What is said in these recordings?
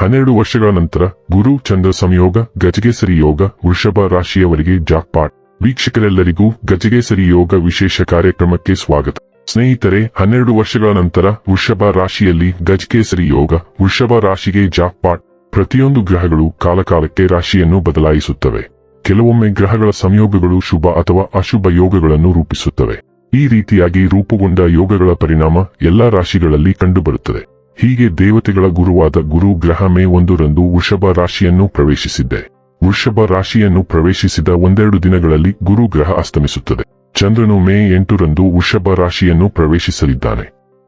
ಹನ್ನೆರಡು ವರ್ಷಗಳ ನಂತರ ಗುರು ಚಂದ್ರ ಸಂಯೋಗ ಗಜಗೇಸರಿ ಯೋಗ, ವೃಷಭ ರಾಶಿಯವರಿಗೆ ಜಾಕ್ಪಾಟ್. ವೀಕ್ಷಕರೆಲ್ಲರಿಗೂ ಗಜಗೇಸರಿ ಯೋಗ ವಿಶೇಷ ಕಾರ್ಯಕ್ರಮಕ್ಕೆ ಸ್ವಾಗತ. ಸ್ನೇಹಿತರೆ, ಹನ್ನೆರಡು ವರ್ಷಗಳ ನಂತರ ವೃಷಭ ರಾಶಿಯಲ್ಲಿ ಗಜಕೇಸರಿ ಯೋಗ, ವೃಷಭ ರಾಶಿಗೆ ಜಾಕ್ಪಾಟ್. ಪ್ರತಿಯೊಂದು ಗ್ರಹಗಳು ಕಾಲಕಾಲಕ್ಕೆ ರಾಶಿಯನ್ನು ಬದಲಾಯಿಸುತ್ತವೆ. ಕೆಲವೊಮ್ಮೆ ಗ್ರಹಗಳ ಸಂಯೋಗಗಳು ಶುಭ ಅಥವಾ ಅಶುಭ ಯೋಗಗಳನ್ನು ರೂಪಿಸುತ್ತವೆ. ಈ ರೀತಿಯಾಗಿ ರೂಪುಗೊಂಡ ಯೋಗಗಳ ಪರಿಣಾಮ ಎಲ್ಲಾ ರಾಶಿಗಳಲ್ಲಿ ಕಂಡುಬರುತ್ತದೆ. ಹೀಗೆ ದೇವತೆಗಳ ಗುರುವಾದ ಗುರು ಗ್ರಹ ಮೇ ಒಂದರಂದು ವೃಷಭ ರಾಶಿಯನ್ನು ಪ್ರವೇಶಿಸಿದ್ದೆ. ವೃಷಭ ರಾಶಿಯನ್ನು ಪ್ರವೇಶಿಸಿದ ಒಂದೆರಡು ದಿನಗಳಲ್ಲಿ ಗುರು ಗ್ರಹ ಅಸ್ತಮಿಸುತ್ತದೆ. ಚಂದ್ರನು ಮೇ ಎಂಟರಂದು ವೃಷಭ ರಾಶಿಯನ್ನು ಪ್ರವೇಶಿಸಲಿದ್ದಾನೆ.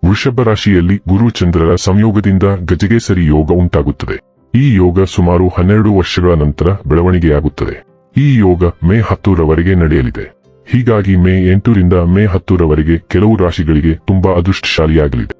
ವೃಷಭ ರಾಶಿಯಲ್ಲಿ ಗುರು ಚಂದ್ರರ ಸಂಯೋಗದಿಂದ ಗಜಗೇಸರಿ ಯೋಗ ಉಂಟಾಗುತ್ತದೆ. ಈ ಯೋಗ ಸುಮಾರು ಹನ್ನೆರಡು ವರ್ಷಗಳ ನಂತರ ಬೆಳವಣಿಗೆಯಾಗುತ್ತದೆ. ಈ ಯೋಗ ಮೇ ಹತ್ತರವರೆಗೆ ನಡೆಯಲಿದೆ. ಹೀಗಾಗಿ ಮೇ ಎಂಟರಿಂದ ಮೇ ಹತ್ತರವರೆಗೆ ಕೆಲವು ರಾಶಿಗಳಿಗೆ ತುಂಬಾ ಅದೃಷ್ಟಶಾಲಿಯಾಗಲಿದೆ.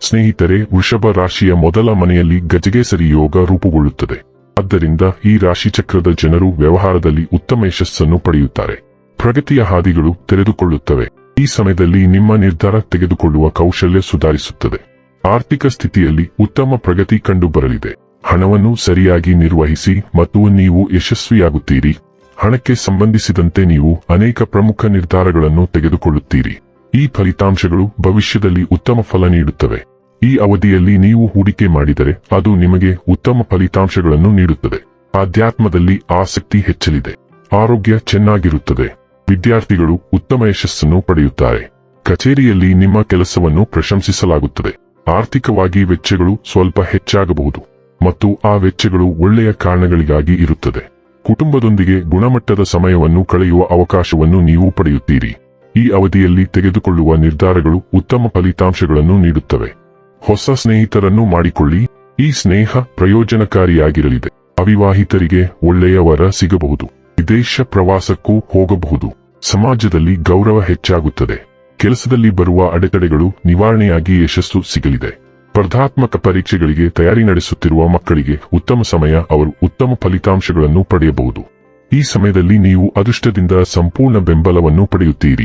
ಸ್ನೇಹಿತರೆ, ವೃಷಭ ರಾಶಿಯ ಮೊದಲ ಮನೆಯಲ್ಲಿ ಗಜಗೇಸರಿ ಯೋಗ ರೂಪುಗೊಳ್ಳುತ್ತದೆ. ಆದ್ದರಿಂದ ಈ ರಾಶಿ ಚಕ್ರದ ಜನರು ವ್ಯವಹಾರದಲ್ಲಿ ಉತ್ತಮ ಯಶಸ್ಸನ್ನು ಪಡೆಯುತ್ತಾರೆ. ಪ್ರಗತಿಯ ಹಾದಿಗಳು ತೆರೆದುಕೊಳ್ಳುತ್ತವೆ. ಈ ಸಮಯದಲ್ಲಿ ನಿಮ್ಮ ನಿರ್ಧಾರ ತೆಗೆದುಕೊಳ್ಳುವ ಕೌಶಲ್ಯ ಸುಧಾರಿಸುತ್ತದೆ. ಆರ್ಥಿಕ ಸ್ಥಿತಿಯಲ್ಲಿ ಉತ್ತಮ ಪ್ರಗತಿ ಕಂಡುಬರಲಿದೆ. ಹಣವನ್ನು ಸರಿಯಾಗಿ ನಿರ್ವಹಿಸಿ ಮತ್ತು ನೀವು ಯಶಸ್ವಿಯಾಗುತ್ತೀರಿ. ಹಣಕ್ಕೆ ಸಂಬಂಧಿಸಿದಂತೆ ನೀವು ಅನೇಕ ಪ್ರಮುಖ ನಿರ್ಧಾರಗಳನ್ನು ತೆಗೆದುಕೊಳ್ಳುತ್ತೀರಿ. ಈ ಫಲಿತಾಂಶಗಳು ಭವಿಷ್ಯದಲ್ಲಿ ಉತ್ತಮ ಫಲ ನೀಡುತ್ತವೆ. ಈ ಅವಧಿಯಲ್ಲಿ ನೀವು ಹೂಡಿಕೆ ಮಾಡಿದರೆ ಅದು ನಿಮಗೆ ಉತ್ತಮ ಫಲಿತಾಂಶಗಳನ್ನು ನೀಡುತ್ತದೆ. ಆಧ್ಯಾತ್ಮದಲ್ಲಿ ಆಸಕ್ತಿ ಹೆಚ್ಚಲಿದೆ. ಆರೋಗ್ಯ ಚೆನ್ನಾಗಿರುತ್ತದೆ. ವಿದ್ಯಾರ್ಥಿಗಳು ಉತ್ತಮ ಯಶಸ್ಸನ್ನು ಪಡೆಯುತ್ತಾರೆ. ಕಚೇರಿಯಲ್ಲಿ ನಿಮ್ಮ ಕೆಲಸವನ್ನು ಪ್ರಶಂಸಿಸಲಾಗುತ್ತದೆ. ಆರ್ಥಿಕವಾಗಿ ವೆಚ್ಚಗಳು ಸ್ವಲ್ಪ ಹೆಚ್ಚಾಗಬಹುದು. ಮತ್ತು ಆ ವೆಚ್ಚಗಳು ಒಳ್ಳೆಯ ಕಾರಣಗಳಿಗಾಗಿ ಇರುತ್ತದೆ. ಕುಟುಂಬದೊಂದಿಗೆ ಗುಣಮಟ್ಟದ ಸಮಯವನ್ನು ಕಳೆಯುವ ಅವಕಾಶವನ್ನು ನೀವು ಪಡೆಯುತ್ತೀರಿ. ಈ ಅವಧಿಯಲ್ಲಿ ತೆಗೆದುಕೊಳ್ಳುವ ನಿರ್ಧಾರಗಳು ಉತ್ತಮ ಫಲಿತಾಂಶಗಳನ್ನು ನೀಡುತ್ತವೆ. ಹೊಸ ಸ್ನೇಹಿತರನ್ನು ಮಾಡಿಕೊಳ್ಳಿ. ಈ ಸ್ನೇಹ ಪ್ರಯೋಜನಕಾರಿಯಾಗಿರಲಿದೆ. ಅವಿವಾಹಿತರಿಗೆ ಒಳ್ಳೆಯ ವರ ಸಿಗಬಹುದು. ವಿದೇಶ ಪ್ರವಾಸಕ್ಕೂ ಹೋಗಬಹುದು. ಸಮಾಜದಲ್ಲಿ ಗೌರವ ಹೆಚ್ಚಾಗುತ್ತದೆ. ಕೆಲಸದಲ್ಲಿ ಬರುವ ಅಡೆತಡೆಗಳು ನಿವಾರಣೆಯಾಗಿ ಯಶಸ್ಸು ಸಿಗಲಿದೆ. ಸ್ಪರ್ಧಾತ್ಮಕ ಪರೀಕ್ಷೆಗಳಿಗೆ ತಯಾರಿ ನಡೆಸುತ್ತಿರುವ ಮಕ್ಕಳಿಗೆ ಉತ್ತಮ ಸಮಯ, ಅವರು ಉತ್ತಮ ಫಲಿತಾಂಶಗಳನ್ನು ಪಡೆಯಬಹುದು. ಈ ಸಮಯದಲ್ಲಿ ನೀವು ಅದೃಷ್ಟದಿಂದ ಸಂಪೂರ್ಣ ಬೆಂಬಲವನ್ನು ಪಡೆಯುತ್ತೀರಿ.